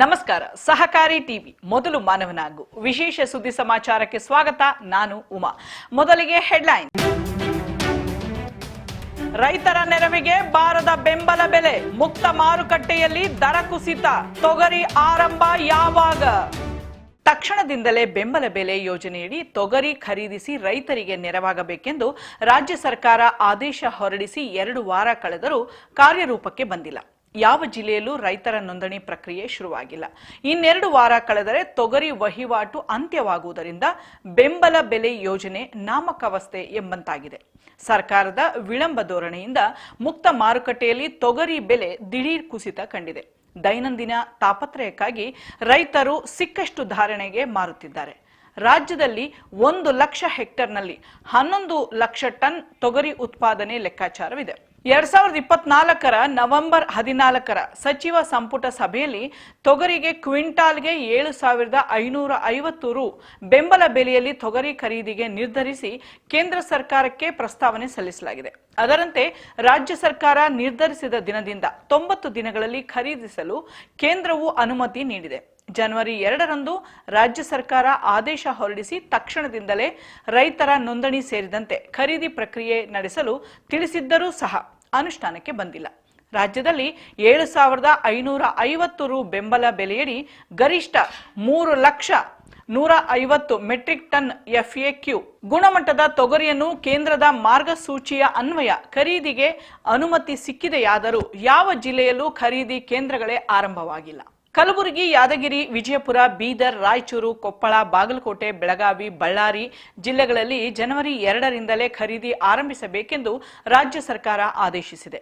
ನಮಸ್ಕಾರ, ಸಹಕಾರಿ ಟಿವಿ, ಮೊದಲು ಮಾನವನಾಗು ವಿಶೇಷ ಸುದ್ದಿ ಸಮಾಚಾರಕ್ಕೆ ಸ್ವಾಗತ, ನಾನು ಉಮಾ. ಮೊದಲಿಗೆ ಹೆಡ್ಲೈನ್. ರೈತರ ನೆರವಿಗೆ ಬಾರದ ಬೆಂಬಲ ಬೆಲೆ, ಮುಕ್ತ ಮಾರುಕಟ್ಟೆಯಲ್ಲಿ ದರ ಕುಸಿತ, ತೊಗರಿ ಆರಂಭ ಯಾವಾಗ? ತಕ್ಷಣದಿಂದಲೇ ಬೆಂಬಲ ಬೆಲೆ ಯೋಜನೆಯಡಿ ತೊಗರಿ ಖರೀದಿಸಿ ರೈತರಿಗೆ ನೆರವಾಗಬೇಕೆಂದು ರಾಜ್ಯ ಸರ್ಕಾರ ಆದೇಶ ಹೊರಡಿಸಿ ಎರಡು ವಾರ ಕಳೆದರೂ ಕಾರ್ಯರೂಪಕ್ಕೆ ಬಂದಿಲ್ಲ. ಯಾವ ಜಿಲ್ಲೆಯಲ್ಲೂ ರೈತರ ನೋಂದಣಿ ಪ್ರಕ್ರಿಯೆ ಶುರುವಾಗಿಲ್ಲ. ಇನ್ನೆರಡು ವಾರ ಕಳೆದರೆ ತೊಗರಿ ವಹಿವಾಟು ಅಂತ್ಯವಾಗುವುದರಿಂದ ಬೆಂಬಲ ಬೆಲೆ ಯೋಜನೆ ನಾಮಕಾವಸ್ಥೆ ಎಂಬಂತಾಗಿದೆ. ಸರ್ಕಾರದ ವಿಳಂಬ ಧೋರಣೆಯಿಂದ ಮುಕ್ತ ಮಾರುಕಟ್ಟೆಯಲ್ಲಿ ತೊಗರಿ ಬೆಲೆ ದಿಢೀರ್ ಕುಸಿತ ಕಂಡಿದೆ. ದೈನಂದಿನ ತಾಪತ್ರಯಕ್ಕಾಗಿ ರೈತರು ಸಿಕ್ಕಷ್ಟು ಧಾರಣೆಗೆ ಮಾರುತ್ತಿದ್ದಾರೆ. ರಾಜ್ಯದಲ್ಲಿ ಒಂದು ಲಕ್ಷ ಹೆಕ್ಟರ್ನಲ್ಲಿ ಹನ್ನೊಂದು ಲಕ್ಷ ಟನ್ ತೊಗರಿ ಉತ್ಪಾದನೆ ಲೆಕ್ಕಾಚಾರವಿದೆ. ಎರಡ್ ಸಾವಿರದ ಇಪ್ಪತ್ನಾಲ್ಕರ ನವೆಂಬರ್ ಹದಿನಾಲ್ಕರ ಸಚಿವ ಸಂಪುಟ ಸಭೆಯಲ್ಲಿ ತೊಗರಿಗೆ ಕ್ವಿಂಟಾಲ್ಗೆ ಏಳು ಸಾವಿರದ ಐನೂರ ಐವತ್ತು ರು ಬೆಂಬಲ ಬೆಲೆಯಲ್ಲಿ ತೊಗರಿ ಖರೀದಿಗೆ ನಿರ್ಧರಿಸಿ ಕೇಂದ್ರ ಸರ್ಕಾರಕ್ಕೆ ಪ್ರಸ್ತಾವನೆ ಸಲ್ಲಿಸಲಾಗಿದೆ. ಅದರಂತೆ ರಾಜ್ಯ ಸರ್ಕಾರ ನಿರ್ಧರಿಸಿದ ದಿನದಿಂದ ತೊಂಬತ್ತು ದಿನಗಳಲ್ಲಿ ಖರೀದಿಸಲು ಕೇಂದ್ರವು ಅನುಮತಿ ನೀಡಿದೆ. ಜನವರಿ ಎರಡರಂದು ರಾಜ್ಯ ಸರ್ಕಾರ ಆದೇಶ ಹೊರಡಿಸಿ ತಕ್ಷಣದಿಂದಲೇ ರೈತರ ನೋಂದಣಿ ಸೇರಿದಂತೆ ಖರೀದಿ ಪ್ರಕ್ರಿಯೆ ನಡೆಸಲು ತಿಳಿಸಿದ್ದರೂ ಸಹ ಅನುಷ್ಠಾನಕ್ಕೆ ಬಂದಿಲ್ಲ. ರಾಜ್ಯದಲ್ಲಿ ಏಳು ಸಾವಿರದ ಐನೂರ ಐವತ್ತು ರು ಬೆಂಬಲ ಬೆಲೆಯಡಿ ಗರಿಷ್ಠ ಮೂರು ಲಕ್ಷ ನೂರ ಐವತ್ತು ಮೆಟ್ರಿಕ್ ಟನ್ ಎಫ್ಎಕ್ಯೂ ಗುಣಮಟ್ಟದ ತೊಗರಿಯನ್ನು ಕೇಂದ್ರದ ಮಾರ್ಗಸೂಚಿಯ ಅನ್ವಯ ಖರೀದಿಗೆ ಅನುಮತಿ ಸಿಕ್ಕಿದೆಯಾದರೂ ಯಾವ ಜಿಲ್ಲೆಯಲ್ಲೂ ಖರೀದಿ ಕೇಂದ್ರಗಳೇ ಆರಂಭವಾಗಿಲ್ಲ. ಕಲಬುರಗಿ, ಯಾದಗಿರಿ, ವಿಜಯಪುರ, ಬೀದರ್, ರಾಯಚೂರು, ಕೊಪ್ಪಳ, ಬಾಗಲಕೋಟೆ, ಬೆಳಗಾವಿ, ಬಳ್ಳಾರಿ ಜಿಲ್ಲೆಗಳಲ್ಲಿ ಜನವರಿ ಎರಡರಿಂದಲೇ ಖರೀದಿ ಆರಂಭಿಸಬೇಕೆಂದು ರಾಜ್ಯ ಸರ್ಕಾರ ಆದೇಶಿಸಿದೆ.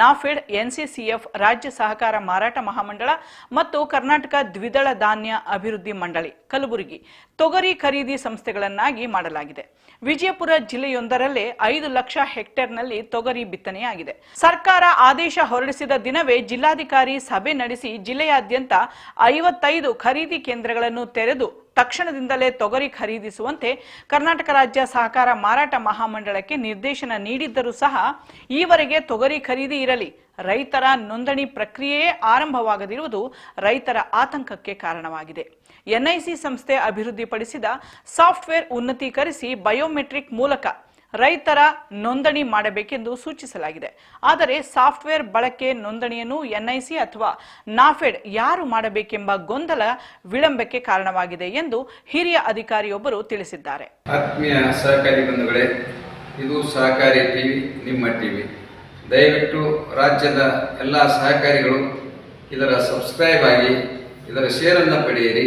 ನಾಫೆಡ್, ಎನ್ಸಿಸಿಎಫ್, ರಾಜ್ಯ ಸಹಕಾರ ಮಾರಾಟ ಮಹಾಮಂಡಳ ಮತ್ತು ಕರ್ನಾಟಕ ದ್ವಿದಳ ಧಾನ್ಯ ಅಭಿವೃದ್ಧಿ ಮಂಡಳಿ, ಕಲಬುರಗಿ. ತೊಗರಿ ಖರೀದಿ ಸಂಸ್ಥೆಗಳನ್ನಾಗಿ ಮಾಡಲಾಗಿದೆ. ವಿಜಯಪುರ ಜಿಲ್ಲೆಯೊಂದರಲ್ಲೇ ಐದು ಲಕ್ಷ ಹೆಕ್ಟೇರ್ನಲ್ಲಿ ತೊಗರಿ ಬಿತ್ತನೆಯಾಗಿದೆ. ಸರ್ಕಾರ ಆದೇಶ ಹೊರಡಿಸಿದ ದಿನವೇ ಜಿಲ್ಲಾಧಿಕಾರಿ ಸಭೆ ನಡೆಸಿ ಜಿಲ್ಲೆಯಾದ್ಯಂತ ಐವತ್ತೈದು ಖರೀದಿ ಕೇಂದ್ರಗಳನ್ನು ತೆರೆದು ತಕ್ಷಣದಿಂದಲೇ ತೊಗರಿ ಖರೀದಿಸುವಂತೆ ಕರ್ನಾಟಕ ರಾಜ್ಯ ಸಹಕಾರ ಮಾರಾಟ ಮಹಾಮಂಡಳಕ್ಕೆ ನಿರ್ದೇಶನ ನೀಡಿದ್ದರೂ ಸಹ ಈವರೆಗೆ ತೊಗರಿ ಖರೀದಿ ಇರಲಿ, ರೈತರ ನೋಂದಣಿ ಪ್ರಕ್ರಿಯೆಯೇ ಆರಂಭವಾಗದಿರುವುದು ರೈತರ ಆತಂಕಕ್ಕೆ ಕಾರಣವಾಗಿದೆ. ಎನ್ಐಸಿ ಸಂಸ್ಥೆ ಅಭಿವೃದ್ಧಿಪಡಿಸಿದ ಸಾಫ್ಟ್ವೇರ್ ಉನ್ನತೀಕರಿಸಿ ಬಯೋಮೆಟ್ರಿಕ್ ಮೂಲಕ ರೈತರ ನೋಂದಣಿ ಮಾಡಬೇಕೆಂದು ಸೂಚಿಸಲಾಗಿದೆ. ಆದರೆ ಸಾಫ್ಟ್ವೇರ್ ಬಳಕೆ ನೋಂದಣಿಯನ್ನು ಎನ್ಐಸಿ ಅಥವಾ ನಾಫೆಡ್ ಯಾರು ಮಾಡಬೇಕೆಂಬ ಗೊಂದಲ ವಿಳಂಬಕ್ಕೆ ಕಾರಣವಾಗಿದೆ ಎಂದು ಹಿರಿಯ ಅಧಿಕಾರಿಯೊಬ್ಬರು ತಿಳಿಸಿದ್ದಾರೆ. ಆತ್ಮೀಯ ಸಹಕಾರಿ ಬಂಧುಗಳೇ, ಇದು ಸಹಕಾರಿ ಟಿವಿ, ನಿಮ್ಮ ಟಿವಿ. ದಯವಿಟ್ಟು ರಾಜ್ಯದ ಎಲ್ಲ ಸಹಕಾರಿಗಳು ಇದರ ಸಬ್ಸ್ಕ್ರೈಬ್ ಆಗಿ ಇದರ ಶೇರನ್ನು ಪಡೆಯಿರಿ.